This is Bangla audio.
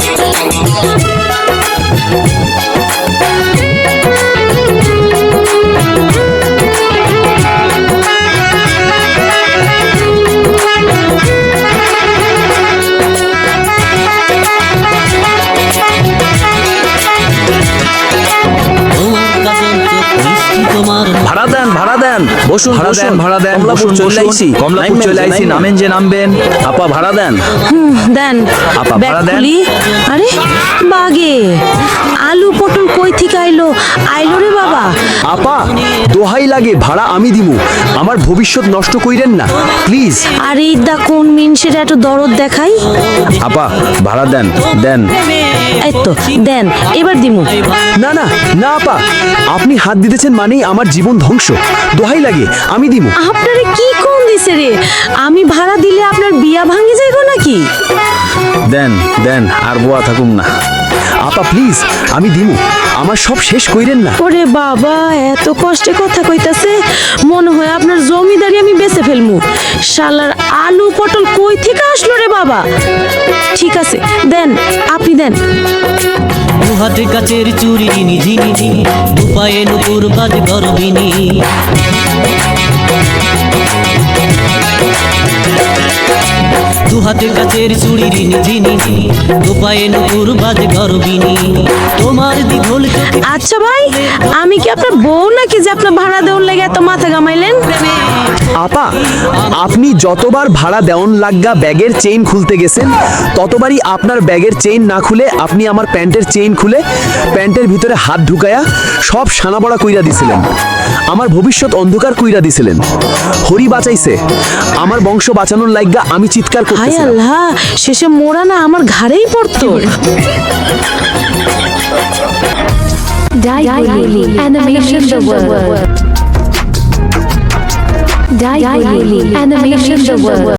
Thank you. ভাড়া দেন। ভাড়া বসুন ভাড়া দেন ভাড়া দেন কমলাপুর বসুন, চলে। আইছি। কমলাপুর চলে আইছি নামেন যে নামবেন আপা ভাড়া দেন। দেন। আপা, ভাড়া দেন। আরে বাগে। আইলো আইলো রে বাবা। আপা দোহাই লাগে ভাড়া আমি দিমু। আমার ভবিষ্যৎ নষ্ট কইরেন না প্লিজ। আর ঈদটা কোন মিনসের এত দরদ দেখাই? আপা ভাড়া দেন দেন। এই তো দেন এবার দিমু। না না না আপা। আপনি হাত দিতেছেন মানেই আমার জীবন ধ্বংস। দোহাই লাগে আমি দিমু। আপনারে কি কোন দিছে রে? আমি ভাড়া দিলে আপনার বিয়া ভাঙে যাইব নাকি? দেন দেন আর বোয়া থাকুম না। আপা প্লিজ আমি দিমু। আমার সব শেষ কইরেন না। ওরে বাবা এত কষ্টে কথা কইতাছে। মনে হয় আপনার জমিদারি আমি বেঁচে ফেলমু। শালার আলু পটল কই থেকে আসলো রে বাবা? ঠিক আছে দেন আপনি দেন। দুহাতে কাচের চুরি নিঝি দুপায়ে নুপুর বাজ গরবিনী দুহাতে কাচের চুড়ি নিঝি নিঝি দুপায়ে নুপুর বাজ গরবিনী। তোমার দিঘল আচ্ছা ভাই আমি কি আপনার বউ নাকি যে আপনার ভাড়া দেওয়ার লাগে এত মাথা গামাইলেন আপা আপনি যতবার ভাড়া দেওয়ান লাগা ব্যাগের চেইন খুলতে গেছেন ততবারই আপনার ব্যাগের চেইন না খুলে আপনি আমার প্যান্টের চেইন খুলে প্যান্টের ভিতরে হাত ঢুকায়া সব সানাবড়া কইরা দিছিলেন। আমার ভবিষ্যৎ অন্ধকার কুইরা দিছিলেন হরি বাঁচাইছে আমার বংশ বাঁচানোর লাইগা আমি চিৎকার হায় আল্লাহ শেষে মোরা না আমার ঘাড়েই পড়তো Daiguli Animation the World. Daiguli Animation the World.